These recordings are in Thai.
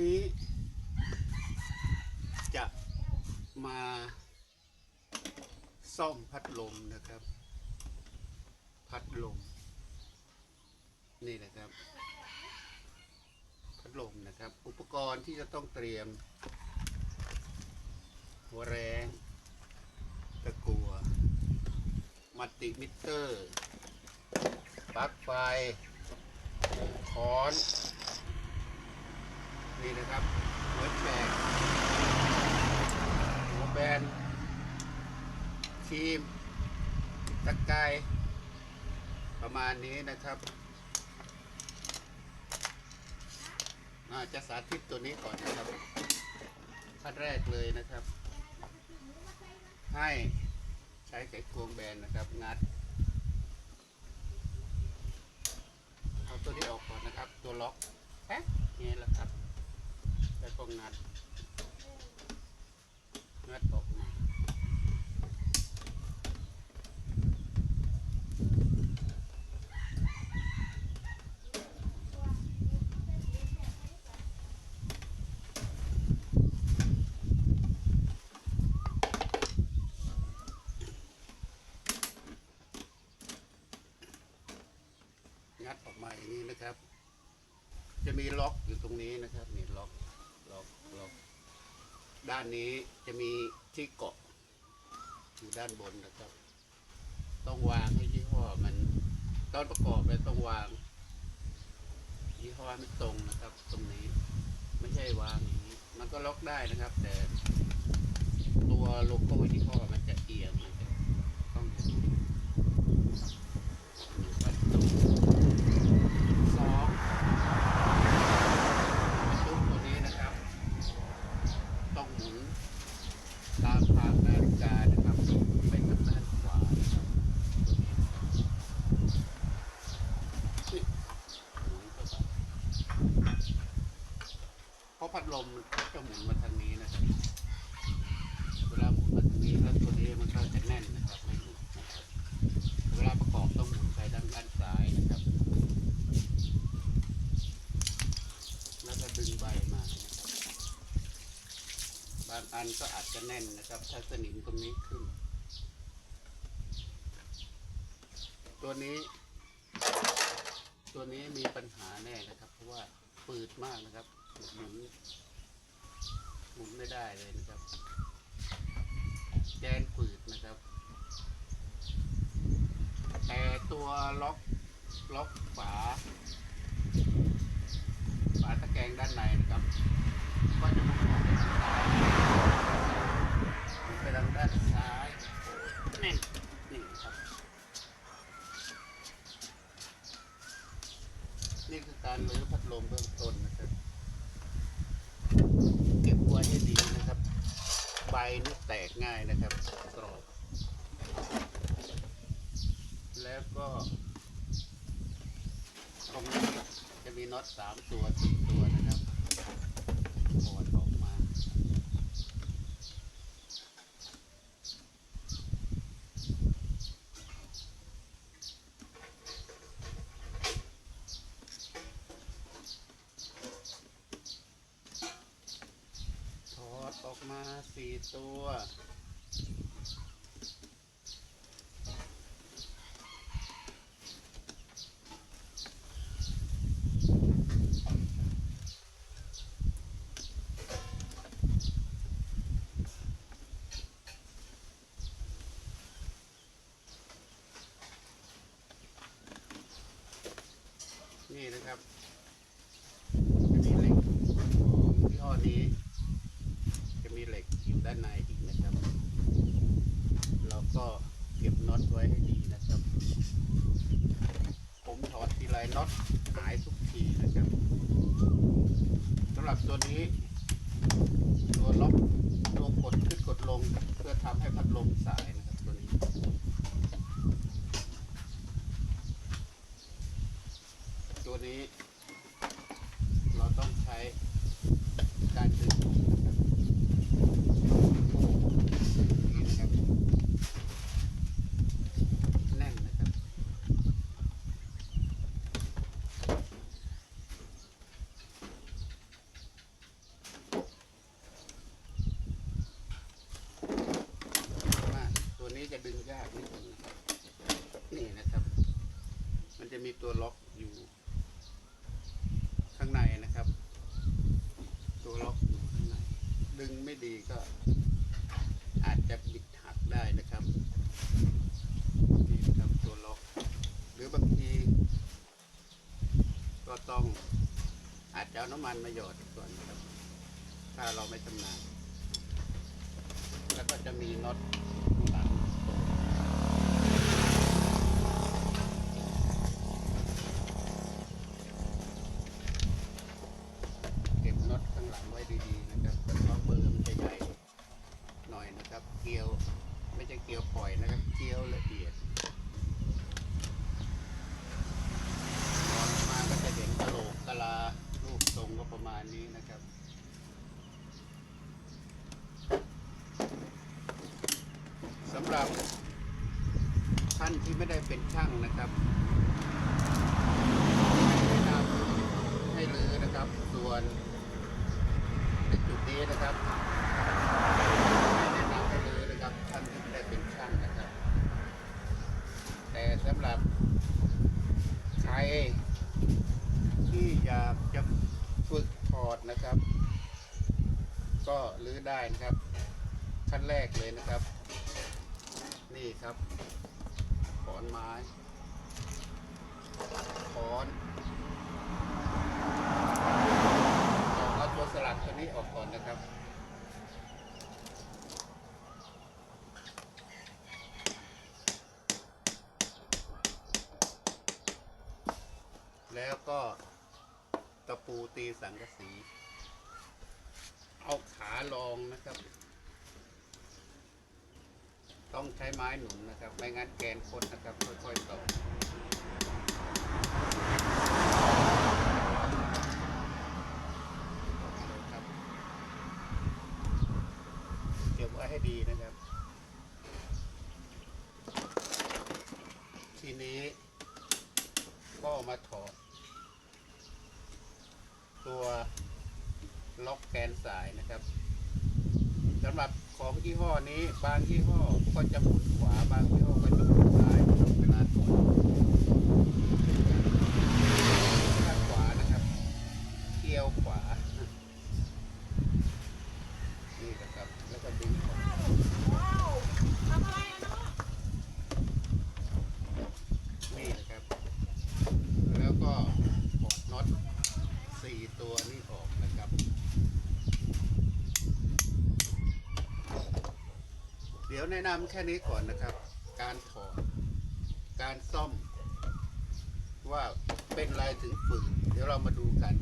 นี้ จะมาซ่อมพัดลมนะครับ พัดลม นี่นะครับ พัดลมนะครับ อุปกรณ์ที่จะต้องเตรียม หัวแรงตะกัวมัลติมิเตอร์ปลั๊กไฟค้อน นี่นะครับหัวแฉกหัวแบนครีมตะไคร้ประมาณนี้นะครับอาจะสาธิตตัวนี้ก่อนนะครับขั้นแรกเลยนะครับ ให้ใช้ไขควงแบนนะครับ งัดเอาตัวนี้ออกก่อนนะครับ ตัวล็อกแป๊บนี่แหละครับ ก็งัด งัดออกมางัดออกมาอย่างนี้นะครับ จะมีล็อกอยู่ตรงนี้นะครับนี่ล็อก ล็อก ล็อก ด้านนี้จะมีที่เกาะอยู่ด้านบนนะครับ ต้องวางให้ยี่ห้อมันตอนประกอบเลยต้องวางยี่ห้อไม่ตรงนะครับ ตรงนี้ไม่ใช่วางอย่างนี้ มันก็ล็อกได้นะครับ แต่ตัวโลโก้ยี่ห้อมันจะเอียงมันจะต้องอย่างนี้อยู่ด้านตรงสองชุดตัวนี้นะครับ ต้องหมุนตามทางนาฬิกานะครับไปทางด้านขวานะครับตัวนี้นะครับนี่หมุนเข้าไปเพราะพัดลมมันจะหมุนมาทางนี้นะครับ เวลาหมุนมาทางนี้แล้วตัวนี้มันก็จะแน่นนะครับไม่หลุดนะครับเวลาประกอบต้องหมุนไปด้านด้านซ้ายนะครับ แล้วก็ดึงใบมานะครับ บานก็อาจจะแน่นนะครับ ถ้าสนิมตรงนี้ขึ้น ตัวนี้ ตัวนี้มีปัญหาแน่นะครับ เพราะว่าปืดมากนะครับหมุนหมุนไม่ได้เลยนะครับ แกนปืดนะครับ แต่ตัวล็อกล็อกฝาฝาตะแกรงด้านในนะครับ ก็จะมาออกไปทางด้านซ้ายนี่นี่ครับ นี่คือการรื้อพัดลมเบื้องต้นนะครับ เก็บไว้ให้ดีนะครับ ใบ นี่แตกง่ายนะครับกรอบแล้วก็ตรงนี้จะมีน็อตสามตัวที่ตัวนะครับถอดออกมา ถอดออกมาสี่ ตัว นี่นะครับ จะมีเหล็กของยี่ห้อนี้ จะมีเหล็กอยู่ด้านในอีกนะครับ เราก็เก็บน็อตไว้ให้ดีนะครับ ผมถอดทีไรน็อตหาย ทีนะครับสำหรับตัวนี้ ตัวล็อกตัวกดขึ้นกดลง เพื่อทำให้พัดลมสายนะครับตัวนี้ ตัวนี้ เราต้องใช้การดึงนะครับนี่นะครับแน่นนะครับ ต มีตัวล็อกอยู่ ข้างในนะครับ ตัวล็อกอยู่ข้างใน ดึง ไม่ดีก็ อาจจะบิดหักได้นะครับนี่นะครับตัวล็อก หรือบางที ก็ต้องอาจจะเอาน้ำมันมาหยอดก่อนนะครับ ถ้าเราไม่ชำนาญแล้วก็จะมีน็อตข้างหลังเก็บน็อตข้างหลังไว้ดีๆนะครับเพราะเบอร์มันจะใหญ่หน่อยนะครับ เกลียว ไม่ใช่เกลียวปล่อยนะครับ เกลียวละเอียด ตอนมาก็จะเห็นกะโหลกกะลารูปทรงก็ประมาณนี้นะครับ สำหรับท่านที่ไม่ได้เป็น ช่างนะครับแนะนำให้ลือนะครับ ส่วนในจุดนี้นะครับไม่แนะนำให้ลือนะครับท่านที่ไม่ได้เป็นช่างนะครับ แต่สำหรับใครที่อยากจะฝึกถอดนะครับ ก็รื้อได้นะครับขั้นแรกเลยนะครับ นี่ครับ อนไม้ขอนเอาตัวสลักตัวนี้ออกก่อนนะครับแล้วก็ตะปูตีสังกะสี เอาขาลองนะครับ ต้องใช้ไม้หนุนนะครับ ไม่งั้นแกนคดนะครับ ค่อยๆต่อครับเก็บไว้ให้ดีนะครับ ทีนี้ก็มาถอดตัวล็อกแกนสายนะครับสำหรับ ยี่ห้อนี้ บางยี่ห้อก็จะหมุนขวา บางยี่ห้อก็จะหมุนซ้ายนะครับเวลาถอดด้านขวานะครับเกี่ยวขวา นี่นะครับ แล้วก็ดึงออก ว้าวทำอะไรอะเนาะ นี่นะครับ แล้วก็ถอดน็อตสี่ตัวนี้ออกนะครับ เดี๋ยว แนะนำแค่นี้ก่อนนะครับ การถอดการซ่อม ว่าเป็นไรถึงฝืนเดี๋ยวเรามาดูกัน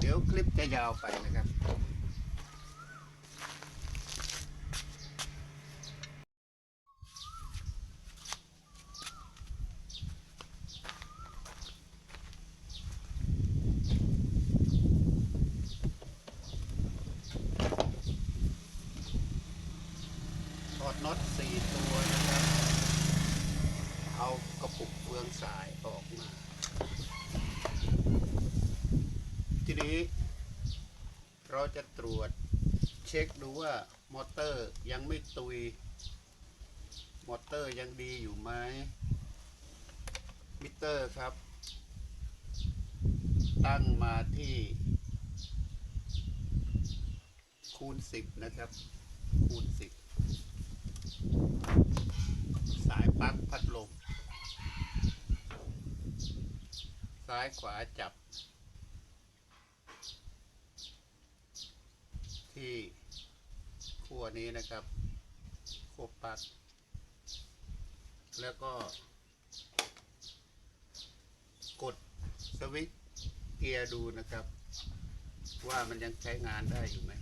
เดี๋ยวคลิปจะยาวไปนะครับ ถอดน็อตสี่ตัวนะครับ เอากระปุกเฟืองสายออกมา ทีนี้ เราจะตรวจเช็คดูว่ามอเตอร์ยังไม่ตุย มอเตอร์ยังดีอยู่ไหมมิเตอร์ครับ ตั้งมาที่ คูณสิบนะครับ คูณสิบสายปลั๊กพัดลม ซ้ายขวาจับ ที่ ขั้วนี้นะครับขั้วปัก แล้วก็ กดสวิตเกียร์ดูนะครับ ว่ามันยังใช้งานได้อยู่ไหม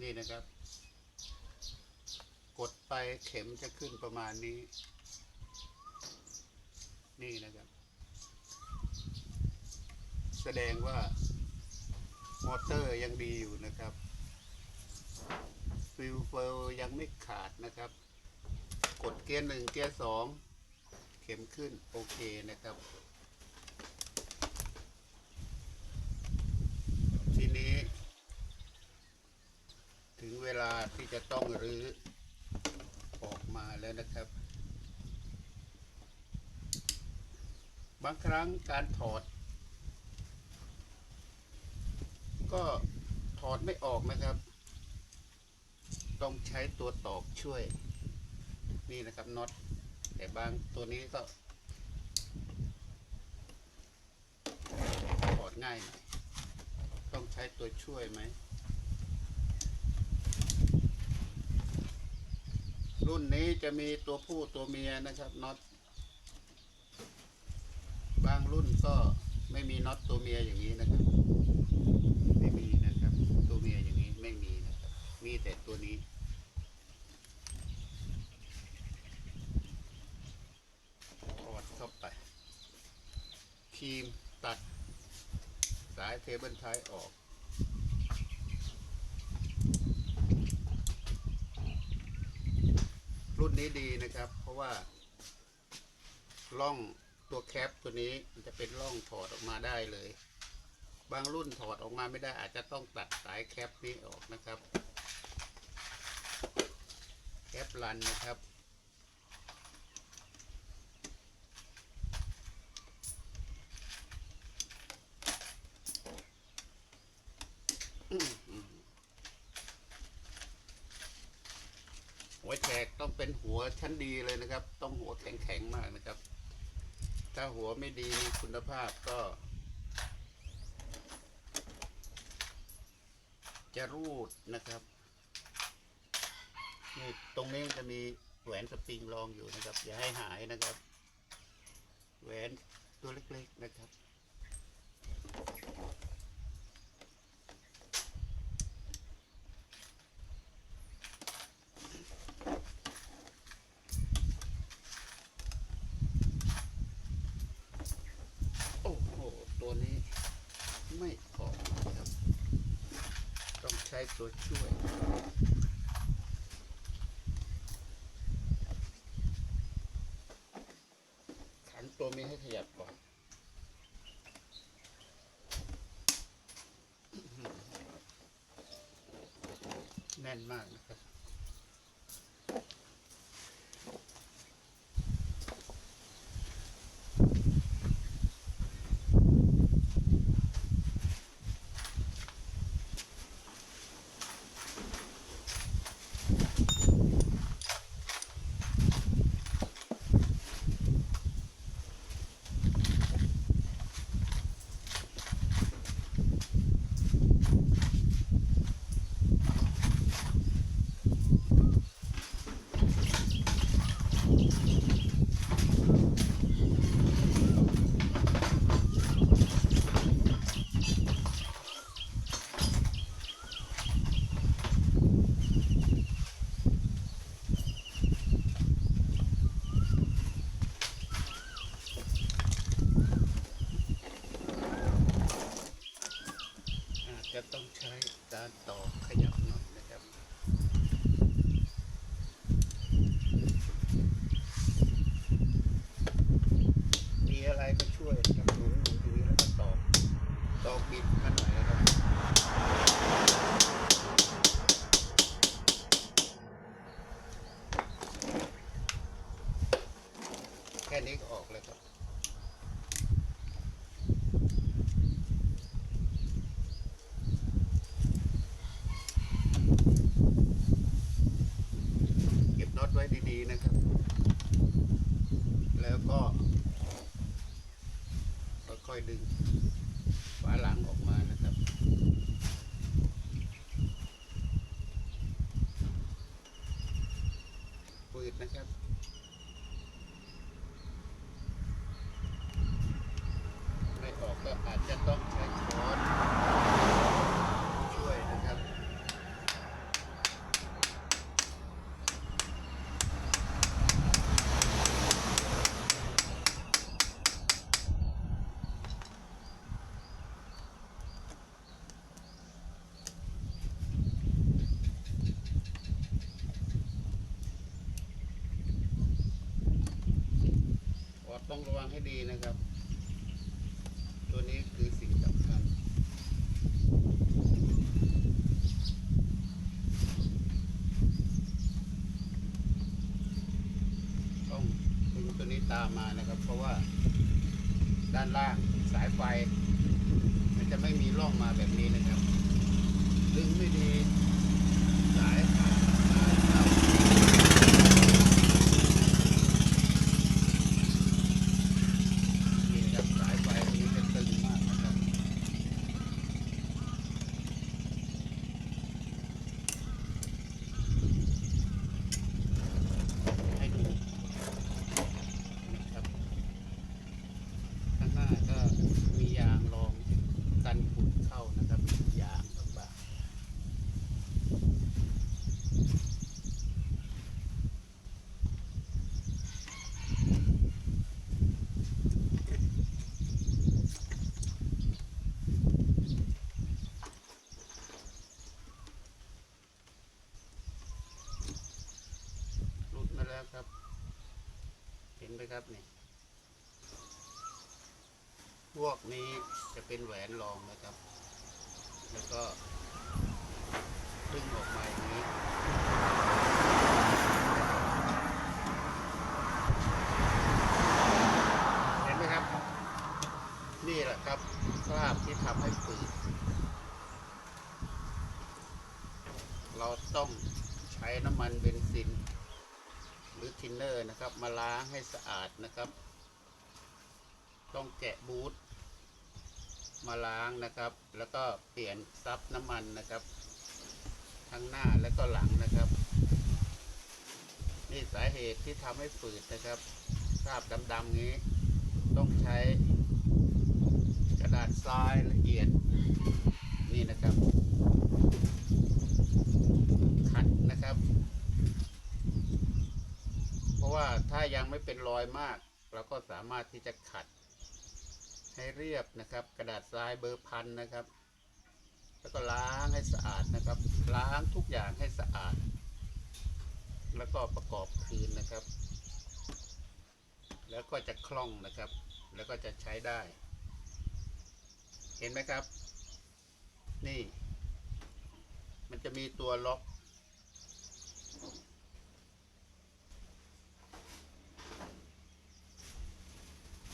นี่นะครับ กดไปเข็มจะขึ้นประมาณนี้ นี่นะครับ แสดงว่ามอเตอร์ยังดีอยู่นะครับฟิลเฟลยังไม่ขาดนะครับ กดเกียร์หนึ่งเกียร์สองเข็มขึ้นโอเคนะครับ ทีนี้ ถึงเวลาที่จะต้องรื้อออกมาแล้วนะครับ บางครั้งการถอด ก็ถอดไม่ออกนะครับ ต้องใช้ตัวตอกช่วย นี่นะครับน็อตแต่บางตัวนี้ก็ถอดง่ายหน่อยต้องใช้ตัวช่วยไหมรุ่นนี้จะมีตัวผู้ตัวเมียนะครับน็อตบางรุ่นก็ไม่มีน็อตตัวเมียอย่างนี้นะครับ ไม่มีนะครับ ตัวเมียอย่างนี้ไม่มีนะครับ มีแต่ตัวนี้ถอดเข้าไปครีมตัด สายเทเบิลไทยออกรุ่นนี้ดีนะครับ เพราะว่าล่องตัวแคปตัวนี้มันจะเป็นร่องถอดออกมาได้เลย บางรุ่นถอดออกมาไม่ได้อาจจะต้องตัดสายแคปนี้ออกนะครับ วันนะครับ หัวแฉกต้องเป็นหัวชั้นดีเลยนะครับ ต้องหัวแข็งๆมากนะครับ ถ้าหัวไม่ดีคุณภาพก็ จะรูดนะครับ นี่ตรงนี้มันจะมีแหวนสปริงรองอยู่นะครับ อย่าให้หายนะครับ แหวนตัวเล็กๆนะครับ โอ้โห ตัวนี้ไม่ออกนะครับ ต้องใช้ตัวช่วย ขันตัวมีให้ขยับก่อน แน่นมากนะครับ อาจจะต้องใช้การต่อขยับหน่อยนะครับ มีอะไรก็ช่วยนะครับหนุนหนุนตรงนี้แล้วก็ตอกตอกบิดมันหน่อยนะครับ แค่นี้ก็ออกเลยครับเก็บน็อตไว้ดีๆนะครับ แล้วก็ค่อยๆดึงฝาหลังออกมานะครับ ปืดนะครับ ไม่ออกก็อาจจะต้องใช้ค้อนช่วยนะครับ ออด ต้องระวังให้ดีนะครับ ตัวนี้คือสิ่งสำคัญถามมานะครับ เพราะว่าด้านล่างสายไฟ มันจะไม่มีร่องมาแบบนี้นะครับ ดึงไม่ดีสายขาดสายเข้านี่นะครับสายไฟอันนี้จะตึงมากนะครับ ให้ดูนะครับ ข้างหน้าก็มียางรองกันฝุ่นเข้านะครับ ยางบางๆรุดมาแล้วครับ เห็นไหมครับนี่ พวกนี้จะเป็นแหวนรองนะครับ แล้วก็ดึงออกมาอย่างนี้เห็นไหมครับ นี่แหละครับคราบที่ทำให้ฝืดเราต้องใช้น้ำมันเบนซิน หรือทินเนอร์นะครับ มาล้างให้สะอาดนะครับ ต้องแกะบูท มาล้างนะครับ แล้วก็เปลี่ยนซับน้ำมันนะครับ ทั้งหน้าและก็หลังนะครับนี่สาเหตุที่ทำให้ฝืดนะครับคราบดำๆนี้ ต้องใช้กระดาษทรายละเอียด นี่นะครับ ขัดนะครับ เพราะว่าถ้ายังไม่เป็นรอยมาก เราก็สามารถที่จะขัด ให้เรียบนะครับ กระดาษทรายเบอร์พันนะครับ แล้วก็ล้างให้สะอาดนะครับ ล้างทุกอย่างให้สะอาด แล้วก็ประกอบคืนนะครับ แล้วก็จะคล่องนะครับ แล้วก็จะใช้ได้ เห็นไหมครับ นี่ มันจะมีตัวล็อก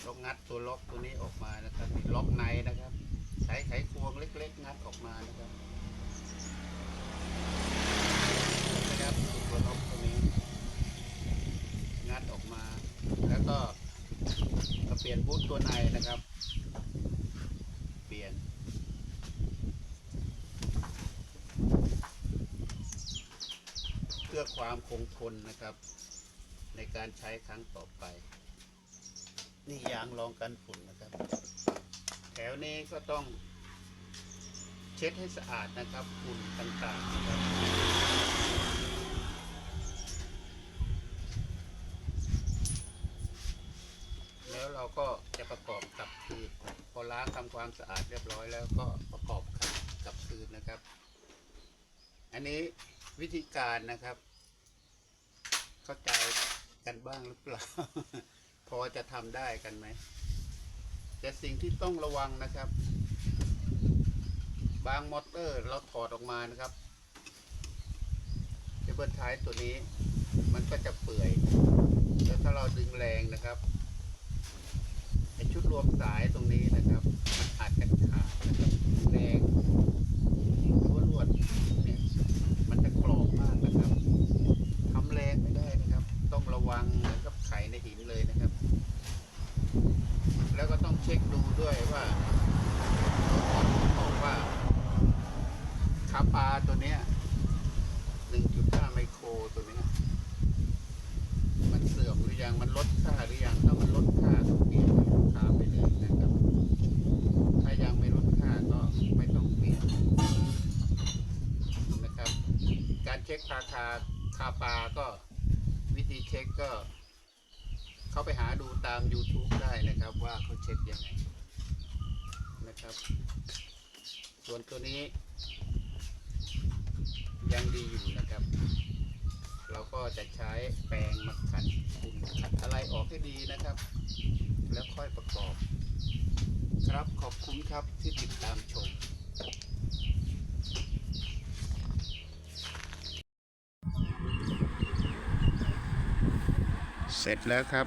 ล็อกงัดตัวล็อกตัวนี้ออกมานะครับนี่ล็อกในนะครับ ใช้ไขควงเล็ก ๆ งัดออกมานะครับนะครับตัวล็อกตัวนี้ งัดออกมา แล้วก็เปลี่ยนบูทตัวในนะครับ เปลี่ยนเพื่อความคงทนนะครับ ในการใช้ครั้งต่อไป นี่ยางรองกันฝุ่นนะครับ แถวนี้ก็ต้องเช็ดให้สะอาดนะครับฝุ่นต่างๆนะครับแล้วเราก็จะประกอบกลับคืนพอล้างทำความสะอาดเรียบร้อยแล้วก็ประกอบกลับกับคืนนะครับ อันนี้วิธีการนะครับ เข้าใจกันบ้างหรือเปล่า อจะทำได้กันไหม แต่สิ่งที่ต้องระวังนะครับ บางมอเตอร์เราถอดออกมานะครับเคเบิลท้ายตัวนี้ มันก็จะเปื่อย แล้วถ้าเราดึงแรงนะครับไอชุดรวมสายตรงนี้นะครับ มันอาจจะขาดนะครับแรงหรือว่าลวดเนี่ยมันจะกรอบมากนะครับทำแรงไม่ได้นะครับ ต้องระวังเหมือนกับไข่ในหินเลยนะครับ แล้วก็ต้องเช็คดูด้วยว่าบอกว่าคาปาตัวเนี้ย 1.5 ไมโครตัวเนี้ย มันเสื่อมหรือยัง มันลดค่าหรือยัง ถ้ามันลดค่าก็เปลี่ยนคาไปเลยนะครับ ถ้ายังไม่ลดค่าก็ไม่ต้องเปลี่ยนนะครับ การเช็คราคาคาปาก็วิธี เช็คก็ เข้าไปหาดูตาม YouTube ได้นะครับว่าเขาเช็คยังไงนะครับ ส่วนตัวนี้ ยังดีอยู่นะครับ เราก็จะใช้แปรงมาขัดฝุ่นขัดอะไรออกให้ดีนะครับ แล้วค่อยประกอบ ครับขอบคุณครับที่ติดตามชม เสร็จแล้วครับ